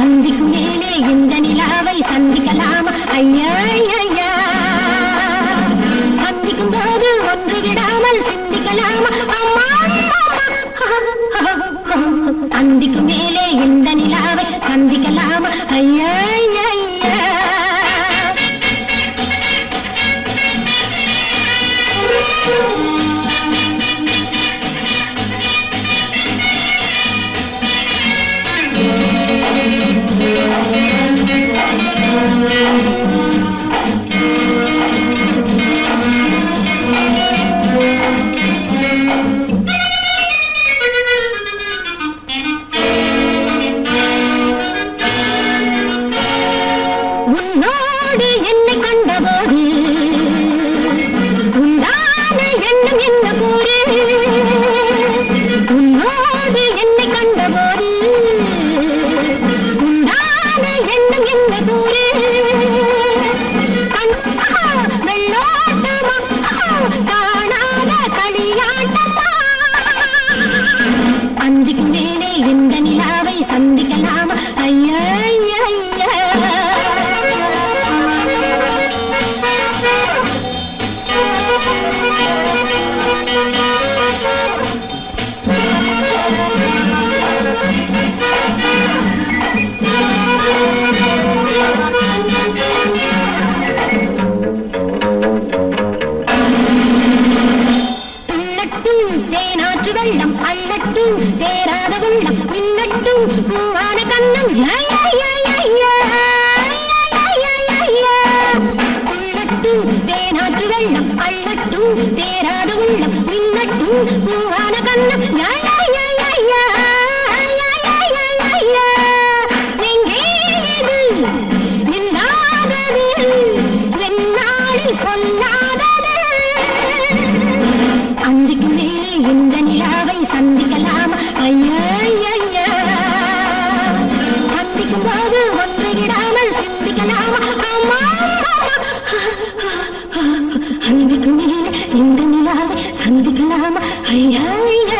அந்திக்கு மேலே இந்த நிலாவை சந்திக்கலாம்? ஐயா ஐயா. சந்திக்கும் போது ஒன்று விடாமல் சிந்திக்கலாம்? அம்மா அந்திக்கு மேலே இந்த நிலாவை சந்திக்கலாம்? ஐயா. அள்ளட்டும் தேராத உள்ளம் மின்னட்டும் பூவான கண்ணம். யா, தேனாற்று வெள்ளம் அள்ளட்டும். உள்ளம் மின்னட்டும் பூவான கண்ணம். அன்னைக்கு மேலே இந்த நிலாவை சந்திக்கலாம் ஐயா ஐயா